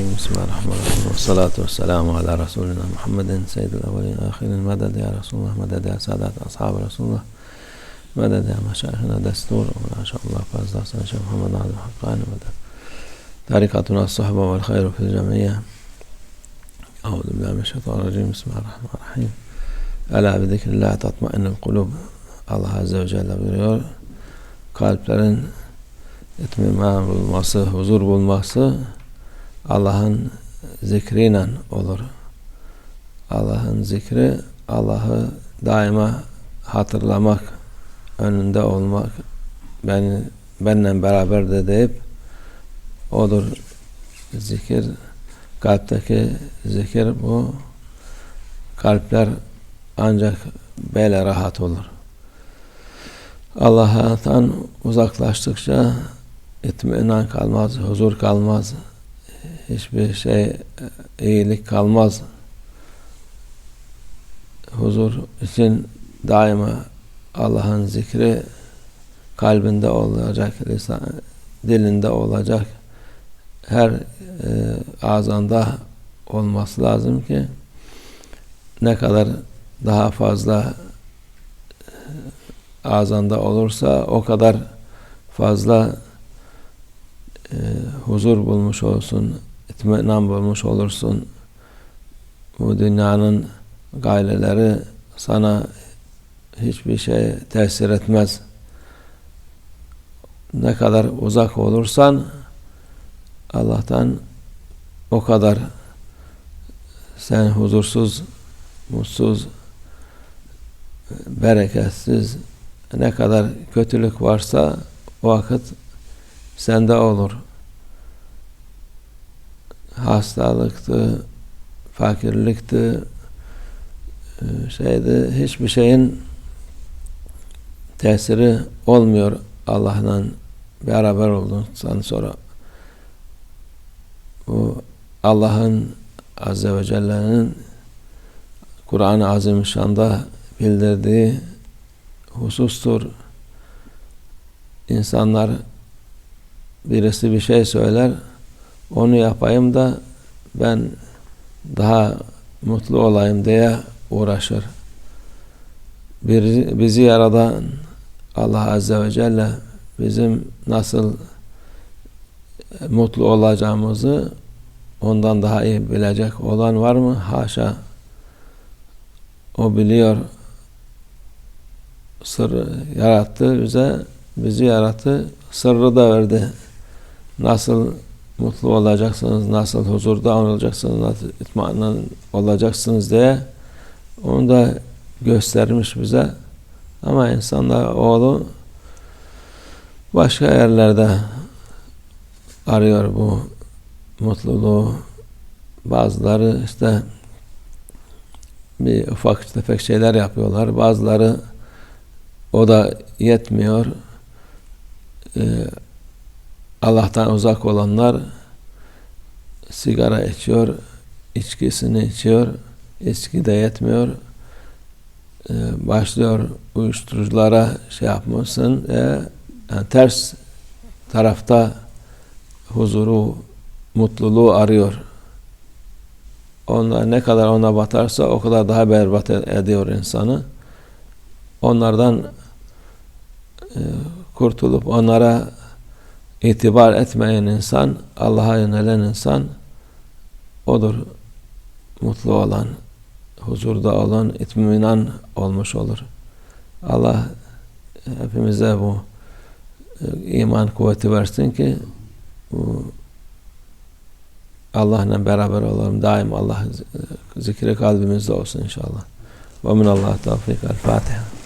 الرجيم بسم الله الرحمن الرحيم. والصلاة والسلام على رسولنا محمد سيد الأولين والآخرين. مدد يا رسول الله مدد يا سادات أصحاب رسول الله مدد يا مشايخنا. دستور وما شاء الله فاز حسن شيخ محمد عبد الحقاني. مدد. طريقتنا الصحبة والخير في الجميع. أعوذ بالله من الشيطان الرجيم. بسم الله الرحمن الرحيم. ألا بذكر الله تطمئن القلوب. Azze ve Celle buyuruyor kalplerin itminan bulması, huzur bulması Allah'ın zikriyle olur. Allah'ın zikri Allah'ı daima hatırlamak, önünde olmak, beni benimle beraber de deyip odur zikir kalpteki zikir bu kalpler ancak böyle rahat olur. Allah'tan uzaklaştıkça itminan kalmaz, huzur kalmaz, hiçbir şey iyilik kalmaz. Huzur için daima Allah'ın zikri kalbinde olacak, lisan, dilinde olacak, her e, azanda olması lazım ki ne kadar daha fazla azanda olursa o kadar fazla e, huzur bulmuş olsun, itminan bulmuş olursun. Bu dünyanın gayreleri sana hiçbir şey tesir etmez. Ne kadar uzak olursan Allah'tan o kadar sen huzursuz, mutsuz, bereketsiz, ne kadar kötülük varsa o vakit sende olur. Hastalıktı, fakirlikti, şeydi, hiçbir şeyin tesiri olmuyor Allah'la beraber olduktan sonra. Bu Allah'ın Azze ve Celle'nin Kur'an-ı Azimüşşan'da bildirdiği husustur. İnsanlar birisi bir şey söyler, onu yapayım da ben daha mutlu olayım diye uğraşır. Bizi yaradan Allah Azze ve Celle bizim nasıl mutlu olacağımızı ondan daha iyi bilecek olan var mı? Haşa. O biliyor sır yarattı bize bizi yarattı sırrı da verdi nasıl mutlu olacaksınız nasıl huzurda olacaksınız nasıl itmanan olacaksınız diye onu da göstermiş bize. Ama insanlar oğlu başka yerlerde arıyor bu mutluluğu. Bazıları işte bir ufak tefek şeyler yapıyorlar. Bazıları o da yetmiyor. Ee, Allah'tan uzak olanlar sigara içiyor, içkisini içiyor, içki de yetmiyor. Ee, başlıyor uyuşturuculara şey yapmasın, e, yani ters tarafta huzuru, mutluluğu arıyor. Onlar ne kadar ona batarsa o kadar daha berbat ediyor insanı. Onlardan e, kurtulup onlara itibar etmeyen insan, Allah'a yönelen insan odur mutlu olan, huzurda olan, itminan olmuş olur. Allah hepimize bu e, iman kuvveti versin ki bu Allah'la beraber olalım. Daim Allah zikri kalbimizde olsun inşallah. Ve minallah tevfik. El Fatiha.